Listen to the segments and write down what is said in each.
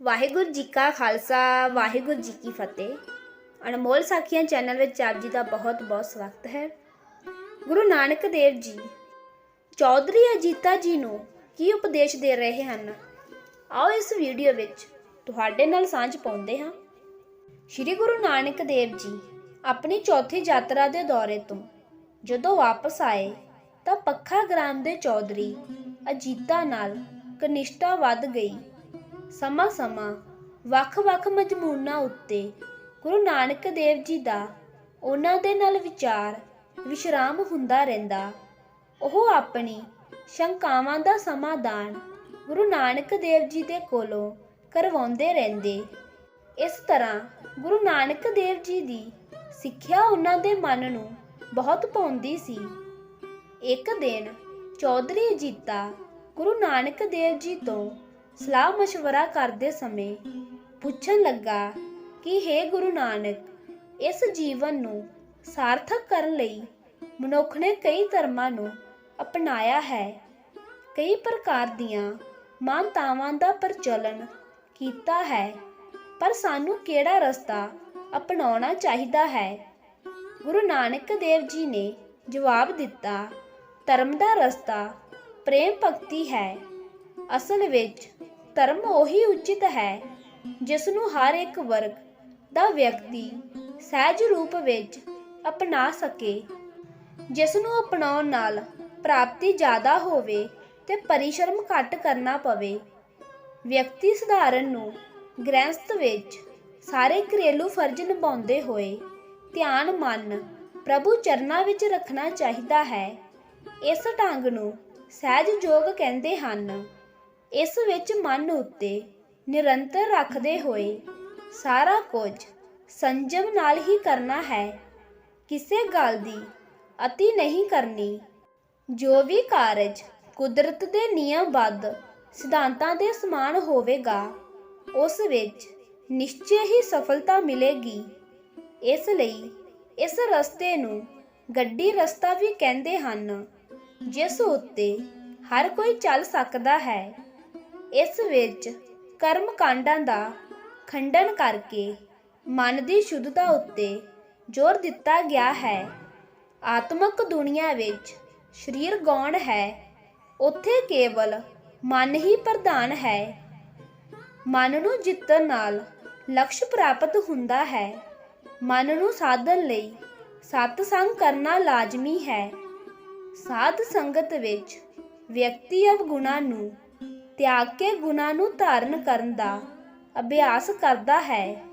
ਵਾਹਿਗੁਰੂ ਜੀ ਕਾ ਖਾਲਸਾ, ਵਾਹਿਗੁਰੂ ਜੀ ਕੀ ਫਤਿਹ। ਅਨਮੋਲ ਸਾਖੀਆਂ ਚੈਨਲ ਵਿੱਚ ਆਪ ਜੀ ਦਾ ਬਹੁਤ ਬਹੁਤ ਸਵਾਗਤ ਹੈ। ਗੁਰੂ ਨਾਨਕ ਦੇਵ ਜੀ, ਚੌਧਰੀ ਅਜੀਤਾ ਜੀ ਨੂੰ ਕੀ ਉਪਦੇਸ਼ ਦੇ ਰਹੇ ਹਨ? ਆਓ ਇਸ ਵੀਡੀਓ ਵਿੱਚ ਤੁਹਾਡੇ ਨਾਲ ਸਾਂਝ ਪਾਉਂਦੇ ਹਾਂ। ਸ਼੍ਰੀ ਗੁਰੂ ਨਾਨਕ ਦੇਵ ਜੀ ਆਪਣੀ ਚੌਥੀ ਯਾਤਰਾ ਦੇ ਦੌਰੇ ਤੋਂ ਜਦੋਂ ਵਾਪਸ ਆਏ, ਤਾਂ ਪੱਖਾ ਗ੍ਰਾਮ ਦੇ ਚੌਧਰੀ ਅਜੀਤਾ ਨਾਲ ਕਨਿਸ਼ਟਾ ਵੱਧ ਗਈ। ਸਮਾਂ ਸਮਾਂ ਵੱਖ-ਵੱਖ ਮਜਮੂਨਾਂ ਉੱਤੇ ਗੁਰੂ ਨਾਨਕ ਦੇਵ ਜੀ ਦਾ ਉਹਨਾਂ ਦੇ ਨਾਲ ਵਿਚਾਰ, ਵਿਸ਼ਰਾਮ ਹੁੰਦਾ ਰਹਿੰਦਾ। ਉਹ ਆਪਣੀ ਸ਼ੰਕਾਵਾਂ ਦਾ ਸਮਾਧਾਨ ਗੁਰੂ ਨਾਨਕ ਦੇਵ ਜੀ ਦੇ ਕੋਲੋਂ ਕਰਵਾਉਂਦੇ ਰਹਿੰਦੇ। ਇਸ ਤਰ੍ਹਾਂ ਗੁਰੂ ਨਾਨਕ ਦੇਵ ਜੀ ਦੀ ਸਿੱਖਿਆ ਉਹਨਾਂ ਦੇ ਮਨ ਨੂੰ ਬਹੁਤ ਪਾਉਂਦੀ ਸੀ। ਇੱਕ ਦਿਨ ਚੌਧਰੀ ਜੀਤਾ ਗੁਰੂ ਨਾਨਕ ਦੇਵ ਜੀ ਤੋਂ ਸਲਾਹ مشورہ ਕਰਦੇ ਸਮੇਂ ਪੁੱਛਣ ਲੱਗਾ ਕਿ हे ਗੁਰੂ ਨਾਨਕ ਇਸ ਜੀਵਨ ਨੂੰ ਸਾਰਥਕ ਕਰਨ ਲਈ ਮਨੁੱਖ ਨੇ ਕਈ ਧਰਮਾਂ ਨੂੰ ਅਪਣਾਇਆ ਹੈ ਕਈ ਪ੍ਰਕਾਰ ਦੀਆਂ ਮਾਨਤਾਵਾਂ ਦਾ ਪ੍ਰਚਲਨ ਕੀਤਾ ਹੈ ਪਰ ਸਾਨੂੰ ਕਿਹੜਾ ਰਸਤਾ ਅਪਣਾਉਣਾ ਚਾਹੀਦਾ ਹੈ ਗੁਰੂ ਨਾਨਕ ਦੇਵ ਜੀ ਨੇ ਜਵਾਬ ਦਿੱਤਾ ਧਰਮ ਦਾ ਰਸਤਾ ਪ੍ਰੇਮ ਭਗਤੀ ਹੈ ਅਸਲ ਵਿੱਚ ਧਰਮ ਉਹੀ ਉਚਿਤ ਹੈ ਜਿਸ ਨੂੰ ਹਰ ਇੱਕ ਵਰਗ ਦਾ ਵਿਅਕਤੀ ਸਹਿਜ ਰੂਪ ਵਿੱਚ ਅਪਣਾ ਸਕੇ। ਜਿਸ ਨੂੰ ਅਪਣਾਉਣ ਨਾਲ ਪ੍ਰਾਪਤੀ ਜ਼ਿਆਦਾ ਹੋਵੇ ਤੇ ਪਰਿਸ਼ਰਮ ਘੱਟ ਕਰਨਾ ਪਵੇ, ਵਿਅਕਤੀ ਸਧਾਰਨ ਨੂੰ ਗ੍ਰਹਿਸਥ ਵਿੱਚ ਸਾਰੇ ਘਰੇਲੂ ਫਰਜ਼ ਨਿਭਾਉਂਦੇ ਹੋਏ ਧਿਆਨ, ਮਨ ਪ੍ਰਭੂ ਚਰਨਾਂ ਵਿੱਚ ਰੱਖਣਾ ਚਾਹੀਦਾ ਹੈ। ਇਸ ਢੰਗ ਨੂੰ ਸਹਿਜ ਯੋਗ ਕਹਿੰਦੇ ਹਨ। ਇਸ ਵਿੱਚ ਮਨ ਉੱਤੇ ਨਿਰੰਤਰ ਰੱਖਦੇ ਹੋਏ ਸਾਰਾ ਕੁਝ ਸੰਜਮ ਨਾਲ ਹੀ ਕਰਨਾ ਹੈ। ਕਿਸੇ ਗੱਲ ਦੀ ਅਤੀ ਨਹੀਂ ਕਰਨੀ। ਜੋ ਵੀ ਕਾਰਜ ਕੁਦਰਤ ਦੇ ਨਿਯਮਬੱਧ ਸਿਧਾਂਤਾਂ ਦੇ ਸਮਾਨ ਹੋਵੇਗਾ, ਉਸ ਵਿੱਚ ਨਿਸ਼ਚੈ ਹੀ ਸਫਲਤਾ ਮਿਲੇਗੀ। ਇਸ ਲਈ ਇਸ ਰਸਤੇ ਨੂੰ ਗੱਡੀ ਰਸਤਾ ਵੀ ਕਹਿੰਦੇ ਹਨ, ਜਿਸ ਉੱਤੇ ਹਰ ਕੋਈ ਚੱਲ ਸਕਦਾ ਹੈ। ਇਸ ਵਿੱਚ ਕਰਮ ਕਾਂਡਾਂ ਦਾ ਖੰਡਨ ਕਰਕੇ ਮਨ ਦੀ ਸ਼ੁੱਧਤਾ ਉੱਤੇ ਜ਼ੋਰ ਦਿੱਤਾ ਗਿਆ ਹੈ। ਆਤਮਕ ਦੁਨੀਆ ਵਿੱਚ ਸਰੀਰ ਗੌਣ ਹੈ, ਉੱਥੇ ਕੇਵਲ ਮਨ ਹੀ ਪ੍ਰਧਾਨ ਹੈ। ਮਨ ਨੂੰ ਜਿੱਤਣ ਨਾਲ ਲਕਸ਼ ਪ੍ਰਾਪਤ ਹੁੰਦਾ ਹੈ। ਮਨ ਨੂੰ ਸਾਧਨ ਲਈ ਸਤ ਸੰਗ ਕਰਨਾ ਲਾਜ਼ਮੀ ਹੈ। ਸਾਧ ਸੰਗਤ ਵਿੱਚ ਵਿਅਕਤੀ ਅਵਗੁਣਾ ਨੂੰ ਤਿਆਗ ਕੇ ਗੁਣਾ ਨੂੰ ਧਾਰਨ ਕਰਨ ਦਾ ਅਭਿਆਸ ਕਰਦਾ ਹੈ।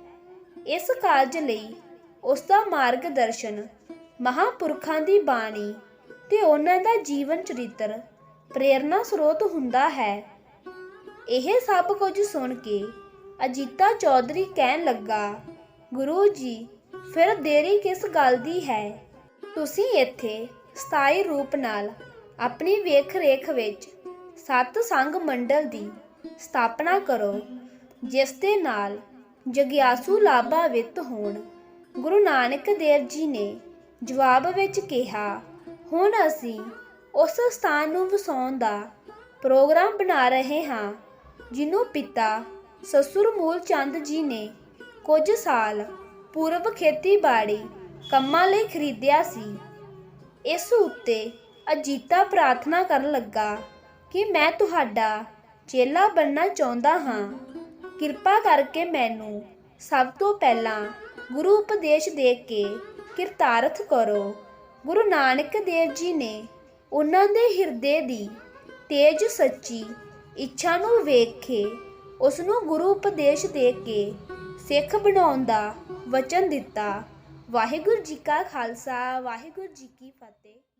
ਇਸ ਕਾਰਜ ਲਈ ਉਸ ਦਾ ਮਾਰਗਦਰਸ਼ਨ ਮਹਾਪੁਰਖਾਂ ਦੀ ਬਾਣੀ ਤੇ ਉਹਨਾਂ ਦਾ ਜੀਵਨ ਚਰਿੱਤਰ ਪ੍ਰੇਰਣਾ ਸਰੋਤ ਹੁੰਦਾ ਹੈ। ਇਹ ਸਭ ਕੁਝ ਸੁਣ ਕੇ ਅਜੀਤਾ ਚੌਧਰੀ ਕਹਿਣ ਲੱਗਾ, ਗੁਰੂ ਜੀ, ਫਿਰ ਦੇਰੀ ਕਿਸ ਗੱਲ ਦੀ ਹੈ? ਤੁਸੀਂ ਇੱਥੇ ਸਥਾਈ ਰੂਪ ਨਾਲ ਆਪਣੀ ਵੇਖ ਰੇਖ ਵਿੱਚ ਸਤ ਸੰਗ ਮੰਡਲ ਦੀ ਸਥਾਪਨਾ ਕਰੋ, ਜਿਸ ਦੇ ਨਾਲ ਜਗਿਆਸੂ ਲਾਭਾਵਿਤ ਹੋਣ। ਗੁਰੂ ਨਾਨਕ ਦੇਵ ਜੀ ਨੇ ਜਵਾਬ ਵਿੱਚ ਕਿਹਾ, ਹੁਣ ਅਸੀਂ ਉਸ ਸਥਾਨ ਨੂੰ ਵਸਾਉਣ ਦਾ ਪ੍ਰੋਗਰਾਮ ਬਣਾ ਰਹੇ ਹਾਂ ਜਿਹਨੂੰ ਪਿਤਾ ਸਸੁਰ ਮੂਲ ਚੰਦ ਜੀ ਨੇ ਕੁਝ ਸਾਲ ਪੂਰਵ ਖੇਤੀਬਾੜੀ ਕੰਮਾਂ ਲਈ ਖਰੀਦਿਆ ਸੀ। ਇਸ ਉੱਤੇ ਅਜੀਤਾ ਪ੍ਰਾਰਥਨਾ ਕਰਨ ਲੱਗਾ। ਕਿ ਮੈਂ ਤੁਹਾਡਾ ਚੇਲਾ ਬਣਨਾ ਚਾਹੁੰਦਾ ਹਾਂ। ਕਿਰਪਾ ਕਰਕੇ ਮੈਨੂੰ ਸਭ ਤੋਂ ਪਹਿਲਾਂ ਗੁਰੂ ਉਪਦੇਸ਼ ਦੇ ਕੇ ਕਿਰਤਾਰਥ ਕਰੋ। ਗੁਰੂ ਨਾਨਕ ਦੇਵ ਜੀ ਨੇ ਉਹਨਾਂ ਦੇ ਹਿਰਦੇ ਦੀ ਤੇਜ ਸੱਚੀ ਇੱਛਾ ਨੂੰ ਵੇਖ ਕੇ ਉਸ ਨੂੰ ਗੁਰੂ ਉਪਦੇਸ਼ ਦੇ ਕੇ ਸਿੱਖ ਬਣਾਉਣ ਦਾ ਵਚਨ ਦਿੱਤਾ। ਵਾਹਿਗੁਰੂ ਜੀ ਕਾ ਖਾਲਸਾ, ਵਾਹਿਗੁਰੂ ਜੀ ਕੀ ਫਤਿਹ।